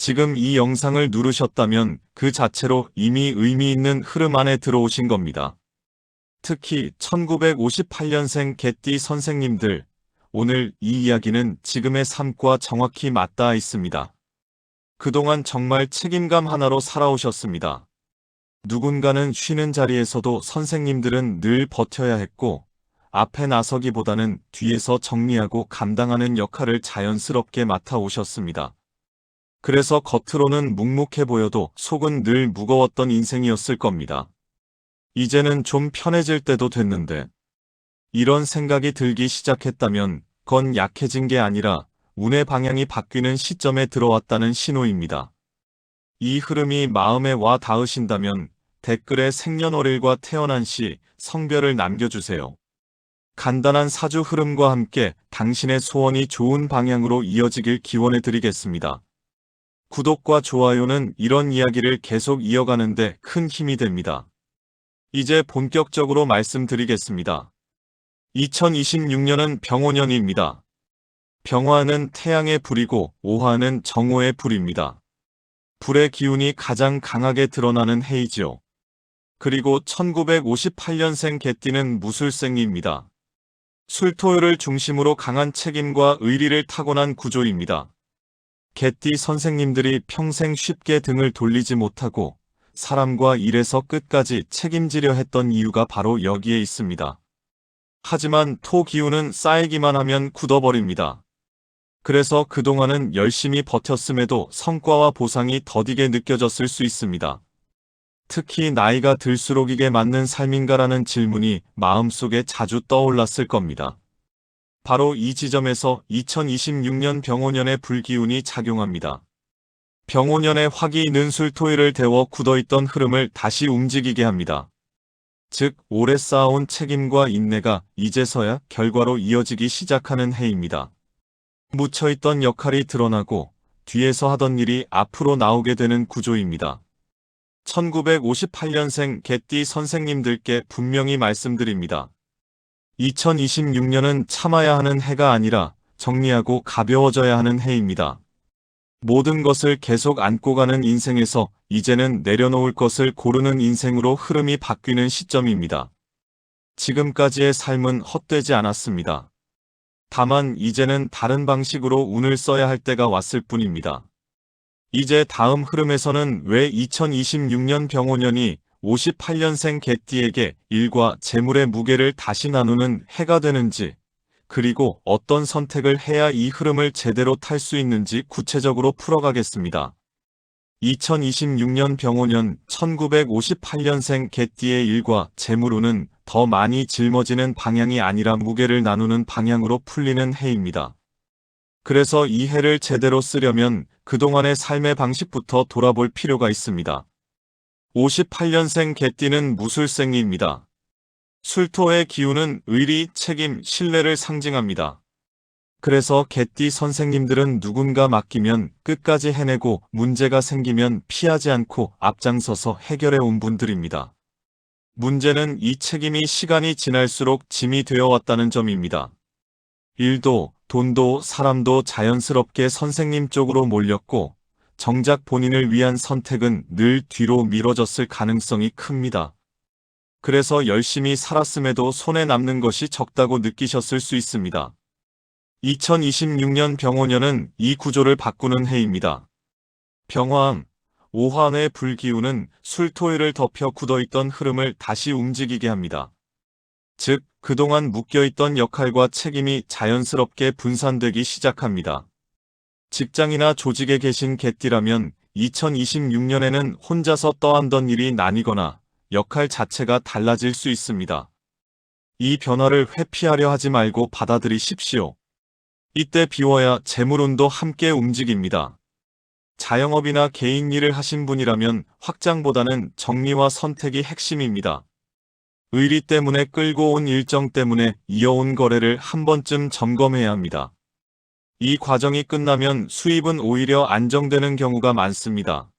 지금 이 영상을 누르셨다면 그 자체로 이미 의미 있는 흐름 안에 들어오신 겁니다. 특히 1958년생 개띠 선생님들, 오늘 이 이야기는 지금의 삶과 정확히 맞닿아 있습니다. 그동안 정말 책임감 하나로 살아오셨습니다. 누군가는 쉬는 자리에서도 선생님들은 늘 버텨야 했고, 앞에 나서기보다는 뒤에서 정리하고 감당하는 역할을 자연스럽게 맡아오셨습니다. 그래서 겉으로는 묵묵해 보여도 속은 늘 무거웠던 인생이었을 겁니다. 이제는 좀 편해질 때도 됐는데, 이런 생각이 들기 시작했다면 건 약해진 게 아니라 운의 방향이 바뀌는 시점에 들어왔다는 신호입니다. 이 흐름이 마음에 와 닿으신다면 댓글에 생년월일과 태어난 시, 성별을 남겨주세요. 간단한 사주 흐름과 함께 당신의 소원이 좋은 방향으로 이어지길 기원해 드리겠습니다. 구독과 좋아요는 이런 이야기를 계속 이어가는데 큰 힘이 됩니다. 이제 본격적으로 말씀드리겠습니다. 2026년은 병오년입니다. 병화는 태양의 불이고 오화는 정오의 불입니다. 불의 기운이 가장 강하게 드러나는 해이지요. 그리고 1958년생 개띠는 무술생입니다. 술토요를 중심으로 강한 책임과 의리를 타고난 구조입니다. 개띠 선생님들이 평생 쉽게 등을 돌리지 못하고 사람과 일에서 끝까지 책임지려 했던 이유가 바로 여기에 있습니다. 하지만 토 기운은 쌓이기만 하면 굳어버립니다. 그래서 그동안은 열심히 버텼음에도 성과와 보상이 더디게 느껴졌을 수 있습니다. 특히 나이가 들수록 이게 맞는 삶인가라는 질문이 마음속에 자주 떠올랐을 겁니다. 바로 이 지점에서 2026년 병오년의 불기운이 작용합니다. 병오년의 화기 는술 토일을 데워 굳어있던 흐름을 다시 움직이게 합니다. 즉, 오래 쌓아온 책임과 인내가 이제서야 결과로 이어지기 시작하는 해입니다. 묻혀있던 역할이 드러나고 뒤에서 하던 일이 앞으로 나오게 되는 구조입니다. 1958년생 개띠 선생님들께 분명히 말씀드립니다. 2026년은 참아야 하는 해가 아니라 정리하고 가벼워져야 하는 해입니다. 모든 것을 계속 안고 가는 인생에서 이제는 내려놓을 것을 고르는 인생으로 흐름이 바뀌는 시점입니다. 지금까지의 삶은 헛되지 않았습니다. 다만 이제는 다른 방식으로 운을 써야 할 때가 왔을 뿐입니다. 이제 다음 흐름에서는 왜 2026년 병오년이 58년생 개띠에게 일과 재물의 무게를 다시 나누는 해가 되는지, 그리고 어떤 선택을 해야 이 흐름을 제대로 탈 수 있는지 구체적으로 풀어가겠습니다. 2026년 병오년 1958년생 개띠의 일과 재물운은 더 많이 짊어지는 방향이 아니라 무게를 나누는 방향으로 풀리는 해입니다. 그래서 이 해를 제대로 쓰려면 그동안의 삶의 방식부터 돌아볼 필요가 있습니다. 58년생 개띠는 무술생입니다. 술토의 기운은 의리, 책임, 신뢰를 상징합니다. 그래서 개띠 선생님들은 누군가 맡기면 끝까지 해내고 문제가 생기면 피하지 않고 앞장서서 해결해 온 분들입니다. 문제는 이 책임이 시간이 지날수록 짐이 되어 왔다는 점입니다. 일도, 돈도, 사람도 자연스럽게 선생님 쪽으로 몰렸고 정작 본인을 위한 선택은 늘 뒤로 미뤄졌을 가능성이 큽니다. 그래서 열심히 살았음에도 손에 남는 것이 적다고 느끼셨을 수 있습니다. 2026년 병오년은 이 구조를 바꾸는 해입니다. 병화암, 오화의 불기운은 술토일을 덮여 굳어있던 흐름을 다시 움직이게 합니다. 즉, 그동안 묶여있던 역할과 책임이 자연스럽게 분산되기 시작합니다. 직장이나 조직에 계신 개띠라면 2026년에는 혼자서 떠안던 일이 나뉘거나 역할 자체가 달라질 수 있습니다. 이 변화를 회피하려 하지 말고 받아들이십시오. 이때 비워야 재물운도 함께 움직입니다. 자영업이나 개인 일을 하신 분이라면 확장보다는 정리와 선택이 핵심입니다. 의리 때문에 끌고 온 일정 때문에 이어온 거래를 한 번쯤 점검해야 합니다. 이 과정이 끝나면 수입은 오히려 안정되는 경우가 많습니다.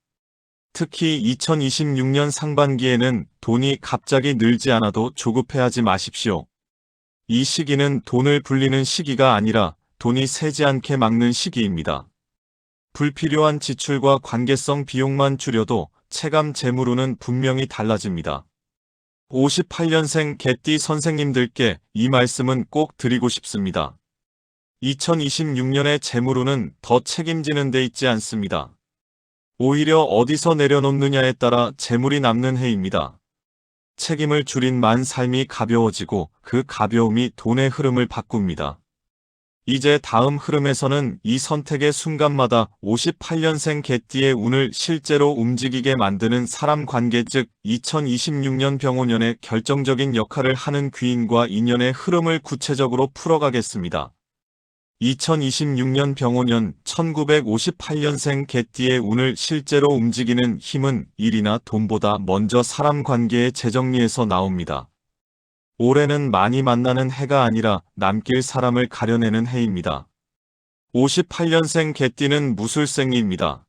특히 2026년 상반기에는 돈이 갑자기 늘지 않아도 조급해하지 마십시오. 이 시기는 돈을 불리는 시기가 아니라 돈이 새지 않게 막는 시기입니다. 불필요한 지출과 관계성 비용만 줄여도 체감 재물운은 분명히 달라집니다. 58년생 개띠 선생님들께 이 말씀은 꼭 드리고 싶습니다. 2026년의 재물운은 더 책임지는 데 있지 않습니다. 오히려 어디서 내려놓느냐에 따라 재물이 남는 해입니다. 책임을 줄인 만 삶이 가벼워지고 그 가벼움이 돈의 흐름을 바꿉니다. 이제 다음 흐름에서는 이 선택의 순간마다 58년생 개띠의 운을 실제로 움직이게 만드는 사람 관계 즉 2026년 병오년의 결정적인 역할을 하는 귀인과 인연의 흐름을 구체적으로 풀어가겠습니다. 2026년 병오년 1958년생 개띠의 운을 실제로 움직이는 힘은 일이나 돈보다 먼저 사람 관계의 재정리에서 나옵니다. 올해는 많이 만나는 해가 아니라 남길 사람을 가려내는 해입니다. 58년생 개띠는 무술생입니다.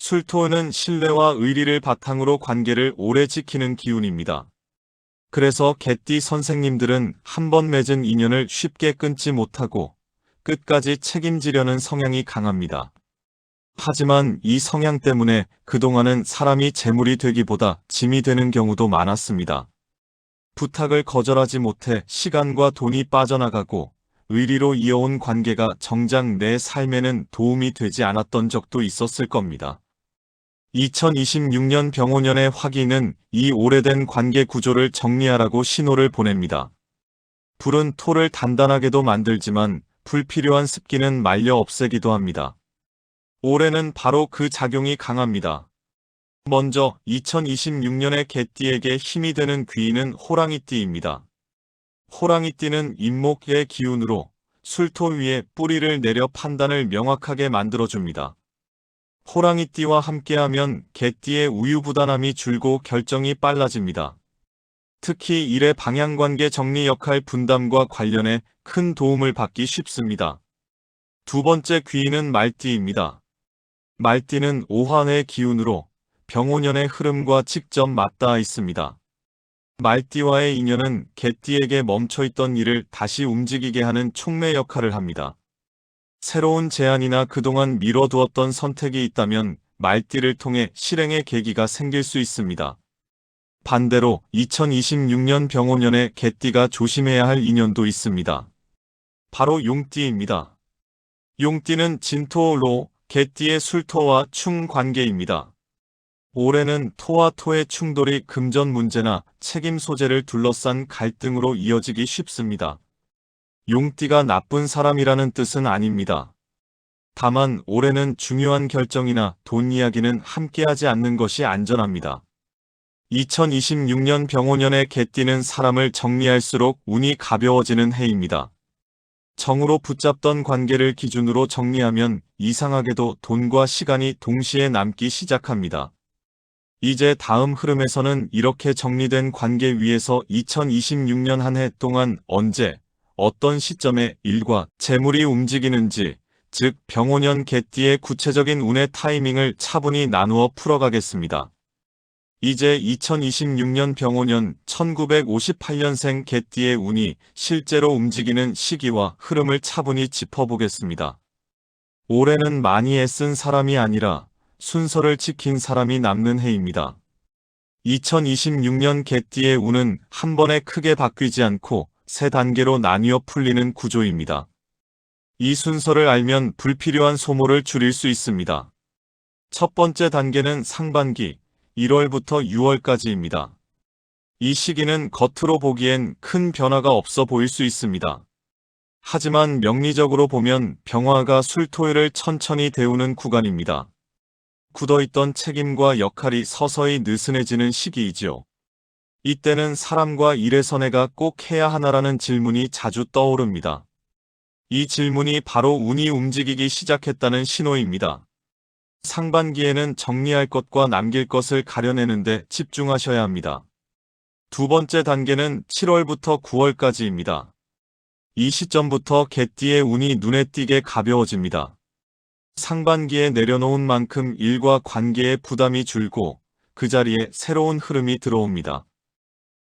술토는 신뢰와 의리를 바탕으로 관계를 오래 지키는 기운입니다. 그래서 개띠 선생님들은 한 번 맺은 인연을 쉽게 끊지 못하고 끝까지 책임지려는 성향이 강합니다. 하지만 이 성향 때문에 그동안은 사람이 재물이 되기보다 짐이 되는 경우도 많았습니다. 부탁을 거절하지 못해 시간과 돈이 빠져나가고 의리로 이어온 관계가 정작 내 삶에는 도움이 되지 않았던 적도 있었을 겁니다. 2026년 병오년의 화기는 이 오래된 관계 구조를 정리하라고 신호를 보냅니다. 불은 토를 단단하게도 만들지만 불필요한 습기는 말려 없애기도 합니다. 올해는 바로 그 작용이 강합니다. 먼저 2026년의 개띠에게 힘이 되는 귀인은 호랑이띠입니다. 호랑이띠는 임목의 기운으로 술토 위에 뿌리를 내려 판단을 명확하게 만들어줍니다. 호랑이띠와 함께하면 개띠의 우유부단함이 줄고 결정이 빨라집니다. 특히 일의 방향관계 정리 역할 분담과 관련해 큰 도움을 받기 쉽습니다. 두 번째 귀인은 말띠입니다. 말띠는 오한의 기운으로 병오년의 흐름과 직접 맞닿아 있습니다. 말띠와의 인연은 개띠에게 멈춰있던 일을 다시 움직이게 하는 촉매 역할을 합니다. 새로운 제안이나 그동안 미뤄두었던 선택이 있다면 말띠를 통해 실행의 계기가 생길 수 있습니다. 반대로 2026년 병오년에 개띠가 조심해야 할 인연도 있습니다. 바로 용띠입니다. 용띠는 진토로 개띠의 술토와 충 관계입니다. 올해는 토와 토의 충돌이 금전 문제나 책임 소재를 둘러싼 갈등으로 이어지기 쉽습니다. 용띠가 나쁜 사람이라는 뜻은 아닙니다. 다만 올해는 중요한 결정이나 돈 이야기는 함께하지 않는 것이 안전합니다. 2026년 병오년에 개띠는 사람을 정리할수록 운이 가벼워지는 해입니다. 정으로 붙잡던 관계를 기준으로 정리하면 이상하게도 돈과 시간이 동시에 남기 시작합니다. 이제 다음 흐름에서는 이렇게 정리된 관계 위에서 2026년 한 해 동안 언제, 어떤 시점에 일과 재물이 움직이는지, 즉 병오년 개띠의 구체적인 운의 타이밍을 차분히 나누어 풀어가겠습니다. 이제 2026년 병오년 1958년생 개띠의 운이 실제로 움직이는 시기와 흐름을 차분히 짚어보겠습니다. 올해는 많이 애쓴 사람이 아니라 순서를 지킨 사람이 남는 해입니다. 2026년 개띠의 운은 한 번에 크게 바뀌지 않고 세 단계로 나뉘어 풀리는 구조입니다. 이 순서를 알면 불필요한 소모를 줄일 수 있습니다. 첫 번째 단계는 상반기, 1월부터 6월까지입니다. 이 시기는 겉으로 보기엔 큰 변화가 없어 보일 수 있습니다. 하지만 명리적으로 보면 병화가 술토일을 천천히 데우는 구간입니다. 굳어있던 책임과 역할이 서서히 느슨해지는 시기이지요. 이때는 사람과 일의 선회가 꼭 해야 하나라는 질문이 자주 떠오릅니다. 이 질문이 바로 운이 움직이기 시작했다는 신호입니다. 상반기에는 정리할 것과 남길 것을 가려내는데 집중하셔야 합니다. 두 번째 단계는 7월부터 9월까지입니다. 이 시점부터 개띠의 운이 눈에 띄게 가벼워집니다. 상반기에 내려놓은 만큼 일과 관계의 부담이 줄고 그 자리에 새로운 흐름이 들어옵니다.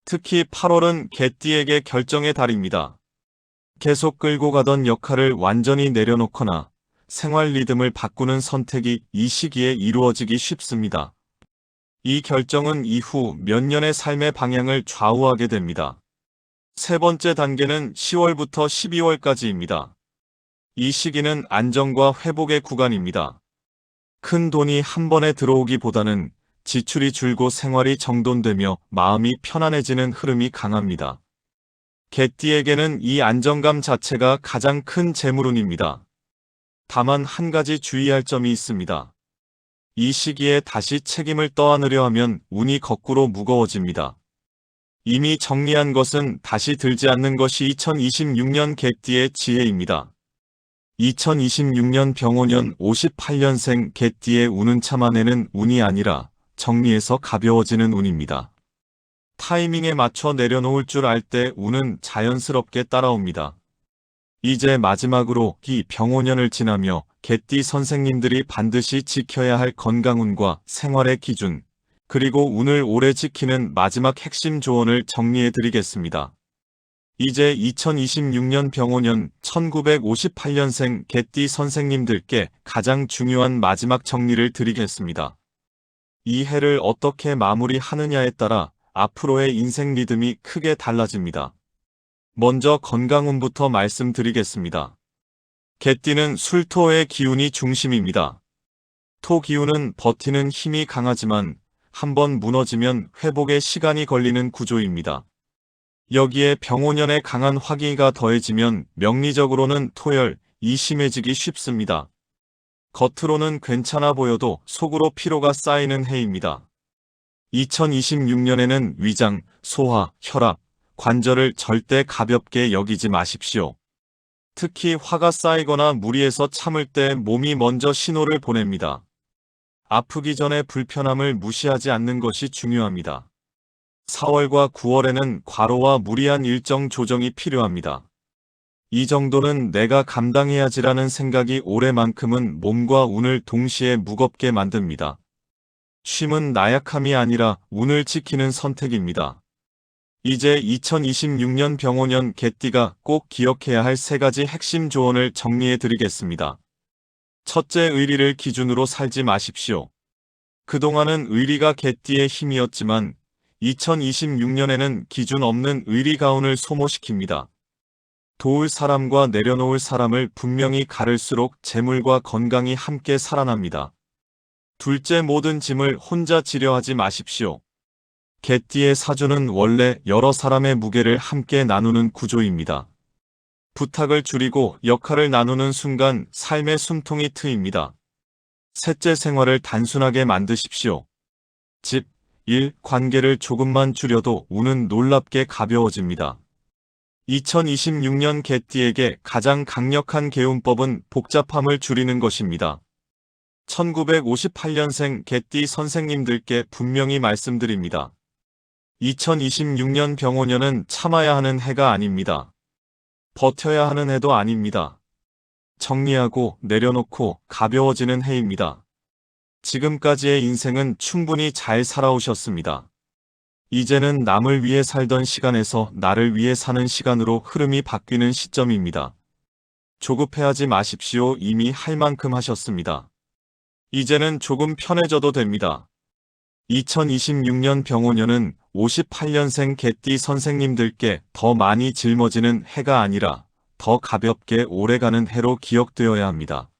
특히 8월은 개띠에게 결정의 달입니다. 계속 끌고 가던 역할을 완전히 내려놓거나 생활 리듬을 바꾸는 선택이 이 시기에 이루어지기 쉽습니다. 이 결정은 이후 몇 년의 삶의 방향을 좌우하게 됩니다. 세 번째 단계는 10월부터 12월까지입니다. 이 시기는 안정과 회복의 구간입니다. 큰 돈이 한 번에 들어오기보다는 지출이 줄고 생활이 정돈되며 마음이 편안해지는 흐름이 강합니다. 개띠에게는 이 안정감 자체가 가장 큰 재물운입니다. 다만 한 가지 주의할 점이 있습니다. 이 시기에 다시 책임을 떠안으려 하면 운이 거꾸로 무거워집니다. 이미 정리한 것은 다시 들지 않는 것이 2026년 개띠의 지혜입니다. 2026년 병오년 58년생 개띠의 운은 참아내는 운이 아니라 정리해서 가벼워지는 운입니다. 타이밍에 맞춰 내려놓을 줄 알 때 운은 자연스럽게 따라옵니다. 이제 마지막으로 이 병오년을 지나며 개띠 선생님들이 반드시 지켜야 할 건강운과 생활의 기준, 그리고 운을 오래 지키는 마지막 핵심 조언을 정리해 드리겠습니다. 이제 2026년 병오년 1958년생 개띠 선생님들께 가장 중요한 마지막 정리를 드리겠습니다. 이 해를 어떻게 마무리하느냐에 따라 앞으로의 인생 리듬이 크게 달라집니다. 먼저 건강운부터 말씀드리겠습니다. 개띠는 술토의 기운이 중심입니다. 토 기운은 버티는 힘이 강하지만 한번 무너지면 회복에 시간이 걸리는 구조입니다. 여기에 병오년의 강한 화기가 더해지면 명리적으로는 토열, 이 심해지기 쉽습니다. 겉으로는 괜찮아 보여도 속으로 피로가 쌓이는 해입니다. 2026년에는 위장, 소화, 혈압, 관절을 절대 가볍게 여기지 마십시오. 특히 화가 쌓이거나 무리해서 참을 때 몸이 먼저 신호를 보냅니다. 아프기 전에 불편함을 무시하지 않는 것이 중요합니다. 4월과 9월에는 과로와 무리한 일정 조정이 필요합니다. 이 정도는 내가 감당해야지라는 생각이 올해만큼은 몸과 운을 동시에 무겁게 만듭니다. 쉼은 나약함이 아니라 운을 지키는 선택입니다. 이제 2026년 병오년 개띠가 꼭 기억해야 할 세 가지 핵심 조언을 정리해 드리겠습니다. 첫째 의리를 기준으로 살지 마십시오. 그동안은 의리가 개띠의 힘이었지만 2026년에는 기준 없는 의리 가운을 소모시킵니다. 도울 사람과 내려놓을 사람을 분명히 가를수록 재물과 건강이 함께 살아납니다. 둘째 모든 짐을 혼자 지려하지 마십시오. 개띠의 사주는 원래 여러 사람의 무게를 함께 나누는 구조입니다. 부탁을 줄이고 역할을 나누는 순간 삶의 숨통이 트입니다. 셋째 생활을 단순하게 만드십시오. 집, 일, 관계를 조금만 줄여도 운은 놀랍게 가벼워집니다. 2026년 개띠에게 가장 강력한 개운법은 복잡함을 줄이는 것입니다. 1958년생 개띠 선생님들께 분명히 말씀드립니다. 2026년 병오년은 참아야 하는 해가 아닙니다. 버텨야 하는 해도 아닙니다. 정리하고 내려놓고 가벼워지는 해입니다. 지금까지의 인생은 충분히 잘 살아오셨습니다. 이제는 남을 위해 살던 시간에서 나를 위해 사는 시간으로 흐름이 바뀌는 시점입니다. 조급해하지 마십시오. 이미 할 만큼 하셨습니다. 이제는 조금 편해져도 됩니다. 2026년 병오년은 58년생 개띠 선생님들께 더 많이 짊어지는 해가 아니라 더 가볍게 오래가는 해로 기억되어야 합니다.